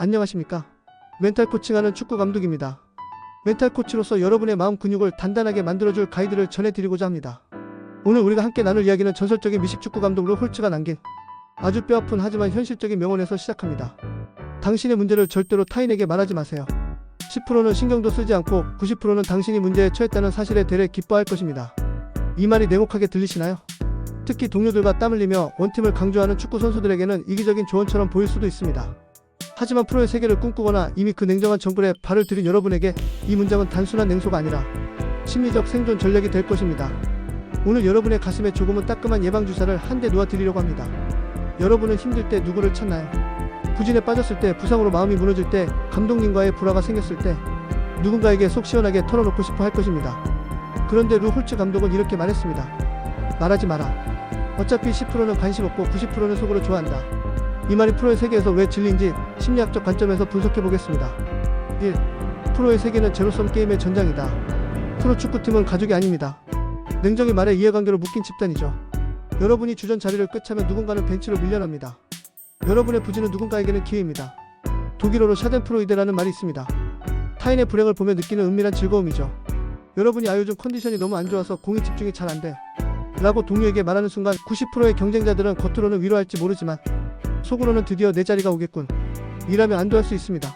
안녕하십니까? 멘탈 코칭하는 축구 감독입니다. 멘탈 코치로서 여러분의 마음 근육을 단단하게 만들어줄 가이드를 전해드리고자 합니다. 오늘 우리가 함께 나눌 이야기는 전설적인 미식 축구 감독 루 홀츠가 남긴 아주 뼈아픈 하지만 현실적인 명언에서 시작합니다. 당신의 문제를 절대로 타인에게 말하지 마세요. 10%는 신경도 쓰지 않고 90%는 당신이 문제에 처했다는 사실에 대해 기뻐할 것입니다. 이 말이 냉혹하게 들리시나요? 특히 동료들과 땀 흘리며 원팀을 강조하는 축구 선수들에게는 이기적인 조언처럼 보일 수도 있습니다. 하지만 프로의 세계를 꿈꾸거나 이미 그 냉정한 정글에 발을 들인 여러분에게 이 문장은 단순한 냉소가 아니라 심리적 생존 전략이 될 것입니다. 오늘 여러분의 가슴에 조금은 따끔한 예방주사를 한 대 놓아드리려고 합니다. 여러분은 힘들 때 누구를 찾나요? 부진에 빠졌을 때, 부상으로 마음이 무너질 때, 감독님과의 불화가 생겼을 때, 누군가에게 속 시원하게 털어놓고 싶어 할 것입니다. 그런데 루 홀츠 감독은 이렇게 말했습니다. 말하지 마라. 어차피 10%는 관심 없고 90%는 속으로 좋아한다. 이 말이 프로의 세계에서 왜 진리인지 심리학적 관점에서 분석해 보겠습니다. 1. 프로의 세계는 제로섬 게임의 전장이다. 프로 축구팀은 가족이 아닙니다. 냉정히 말해 이해관계로 묶인 집단이죠. 여러분이 주전 자리를 꿰차면 누군가는 벤치로 밀려납니다. 여러분의 부진은 누군가에게는 기회입니다. 독일어로 샤덴프로이데라는 말이 있습니다. 타인의 불행을 보며 느끼는 은밀한 즐거움이죠. 여러분이 아 요즘 컨디션이 너무 안 좋아서 공이 집중이 잘 안 돼. 라고 동료에게 말하는 순간 90%의 경쟁자들은 겉으로는 위로할지 모르지만 속으로는 드디어 내 자리가 오겠군. 이라며 안도할 수 있습니다.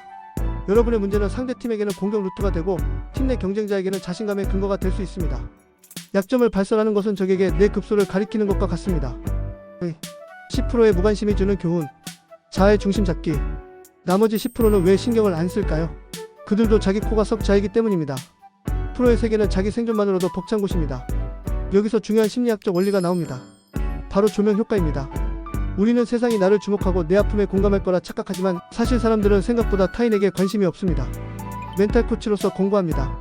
여러분의 문제는 상대팀에게는 공격 루트가 되고 팀 내 경쟁자에게는 자신감의 근거가 될 수 있습니다. 약점을 발설하는 것은 적에게 내 급소를 가리키는 것과 같습니다. 10%의 무관심이 주는 교훈. 자아의 중심 잡기. 나머지 10%는 왜 신경을 안 쓸까요? 그들도 자기 코가 썩 자이기 때문입니다. 프로의 세계는 자기 생존만으로도 벅찬 곳입니다. 여기서 중요한 심리학적 원리가 나옵니다. 바로 조명 효과입니다. 우리는 세상이 나를 주목하고 내 아픔에 공감할 거라 착각하지만 사실 사람들은 생각보다 타인에게 관심이 없습니다. 멘탈 코치로서 공부합니다.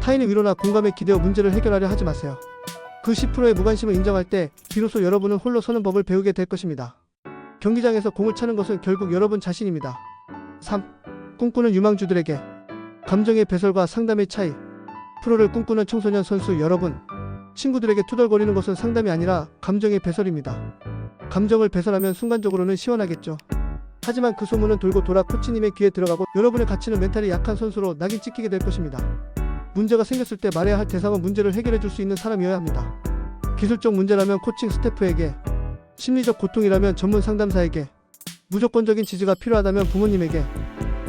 타인의 위로나 공감에 기대어 문제를 해결하려 하지 마세요. 그 10%의 무관심을 인정할 때 비로소 여러분은 홀로 서는 법을 배우게 될 것입니다. 경기장에서 공을 차는 것은 결국 여러분 자신입니다. 3. 꿈꾸는 유망주들에게 감정의 배설과 상담의 차이 프로를 꿈꾸는 청소년 선수 여러분 친구들에게 투덜거리는 것은 상담이 아니라 감정의 배설입니다. 감정을 배설하면 순간적으로는 시원하겠죠. 하지만 그 소문은 돌고 돌아 코치님의 귀에 들어가고 여러분의 가치는 멘탈이 약한 선수로 낙인 찍히게 될 것입니다. 문제가 생겼을 때 말해야 할 대상은 문제를 해결해 줄 수 있는 사람이어야 합니다. 기술적 문제라면 코칭 스태프에게, 심리적 고통이라면 전문 상담사에게, 무조건적인 지지가 필요하다면 부모님에게,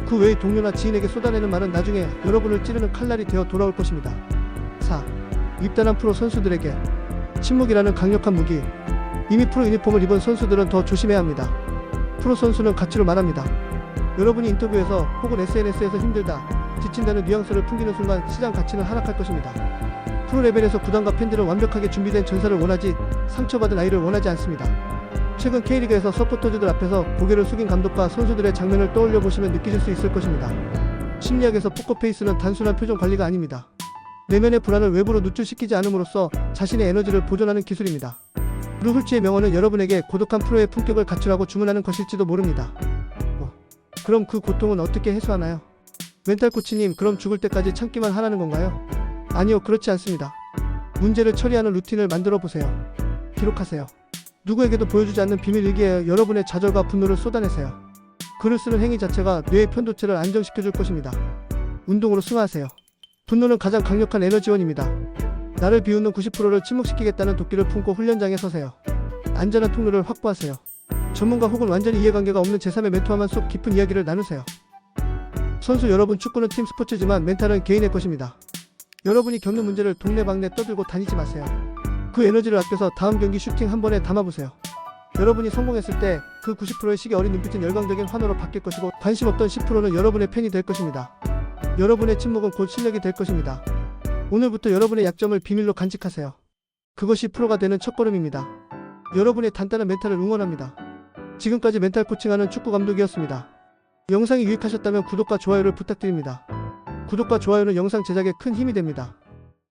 그 외의 동료나 지인에게 쏟아내는 말은 나중에 여러분을 찌르는 칼날이 되어 돌아올 것입니다. 4. 입단한 프로 선수들에게 침묵이라는 강력한 무기. 이미 프로 유니폼을 입은 선수들은 더 조심해야 합니다. 프로 선수는 가치로 말합니다. 여러분이 인터뷰에서 혹은 SNS에서 힘들다, 지친다는 뉘앙스를 풍기는 순간 시장 가치는 하락할 것입니다. 프로 레벨에서 구단과 팬들은 완벽하게 준비된 전사를 원하지 상처받은 아이를 원하지 않습니다. 최근 K리그에서 서포터즈들 앞에서 고개를 숙인 감독과 선수들의 장면을 떠올려 보시면 느끼실 수 있을 것입니다. 심리학에서 포커페이스는 단순한 표정 관리가 아닙니다. 내면의 불안을 외부로 누출시키지 않음으로써 자신의 에너지를 보존하는 기술입니다. 루훌츠의 명언은 여러분에게 고독한 프로의 품격을 갖추라고 주문하는 것일지도 모릅니다. 뭐, 그럼 그 고통은 어떻게 해소하나요? 멘탈 코치님, 그럼 죽을 때까지 참기만 하라는 건가요? 아니요, 그렇지 않습니다. 문제를 처리하는 루틴을 만들어 보세요. 기록하세요. 누구에게도 보여주지 않는 비밀 일기에 여러분의 좌절과 분노를 쏟아내세요. 글을 쓰는 행위 자체가 뇌의 편도체를 안정시켜 줄 것입니다. 운동으로 승화하세요. 분노는 가장 강력한 에너지원입니다. 나를 비웃는 90%를 침묵시키겠다는 도끼를 품고 훈련장에 서세요. 안전한 통로를 확보하세요. 전문가 혹은 완전히 이해관계가 없는 제3의 멘토와만 속 깊은 이야기를 나누세요. 선수 여러분 축구는 팀 스포츠지만 멘탈은 개인의 것입니다. 여러분이 겪는 문제를 동네방네 떠들고 다니지 마세요. 그 에너지를 아껴서 다음 경기 슈팅 한 번에 담아보세요. 여러분이 성공했을 때 그 90%의 시기 어린 눈빛은 열광적인 환호로 바뀔 것이고 관심 없던 10%는 여러분의 팬이 될 것입니다. 여러분의 침묵은 곧 실력이 될 것입니다. 오늘부터 여러분의 약점을 비밀로 간직하세요. 그것이 프로가 되는 첫걸음입니다. 여러분의 단단한 멘탈을 응원합니다. 지금까지 멘탈 코칭하는 축구 감독이었습니다. 영상이 유익하셨다면 구독과 좋아요를 부탁드립니다. 구독과 좋아요는 영상 제작에 큰 힘이 됩니다.